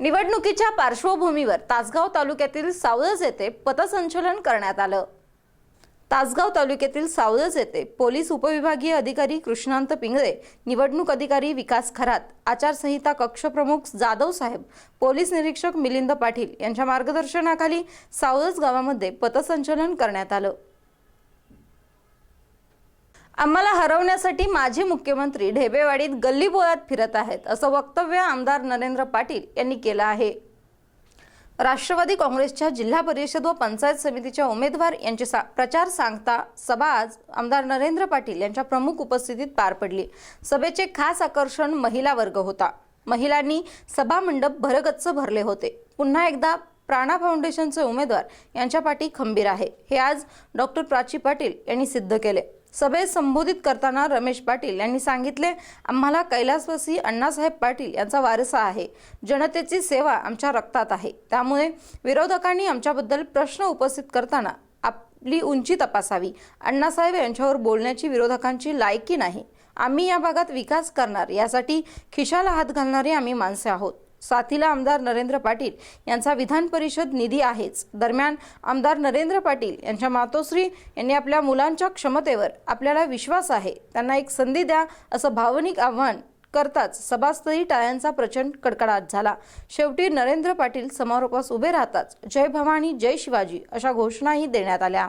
निवडणुकीच्या पार्श्वभूमीवर तासगाव तालुक्यातील सावळज येथे पथसंचलन करण्यात आलं. तासगाव तालुक्यातील सावळज येथे पोलीस उपविभागीय अधिकारी कृष्णांत पिंगळे निवडणूक अधिकारी विकास खरात आचारसंहिता कक्षप्रमुख जाधव साहेब पोलीस निरीक्षक मिलिंद पाटील यांच्या मार्गदर्शनाखाली सावळज गावामध्ये पथसंचलन करण्यात आलं. आम्हाला हरवण्यासाठी माजी मुख्यमंत्री ढेबेवाडीत गल्लीबोळात फिरत आहेत असं वक्तव्य आमदार नरेंद्र पाटील यांनी केलं आहे. राष्ट्रवादी काँग्रेसच्या जिल्हा परिषद व पंचायत समितीच्या उमेदवार यांची सा प्रचार सांगता सभा आज आमदार नरेंद्र पाटील यांच्या प्रमुख उपस्थितीत पार पडली. सभेचे खास आकर्षण महिला वर्ग होता. महिलांनी सभा मंडप भरगच्च भरले होते. पुन्हा एकदा प्राणा फाउंडेशनचे उमेदवार यांच्या पाठी खंबीर आहे. हे आज डॉक्टर प्राची पाटील यांनी सिद्ध केले. सभेत संबोधित करताना रमेश पाटील यांनी सांगितले आम्हाला कैलासवासी अण्णासाहेब पाटील यांचा वारसा आहे. जनतेची सेवा आमच्या रक्तात आहे. त्यामुळे विरोधकांनी आमच्याबद्दल प्रश्न उपस्थित करताना आपली उंची तपासावी. अण्णासाहेब यांच्यावर बोलण्याची विरोधकांची लायकी नाही. आम्ही या भागात विकास करणार. यासाठी खिशाला हात घालणारी आम्ही माणसे आहोत. साथीला आमदार नरेंद्र पाटील यांचा विधान परिषद निधी आहेच. दरम्यान आमदार नरेंद्र पाटील यांच्या मातोश्री यांनी आपल्या मुलांच्या क्षमतेवर आपल्याला विश्वास आहे. त्यांना एक संधी द्या असं भावनिक आव्हान करताच सभास्थळी टाळ्यांचा प्रचंड कडकडाट झाला. शेवटी नरेंद्र पाटील समारोपास उभे राहताच जय भवानी जय शिवाजी अशा घोषणाही देण्यात आल्या.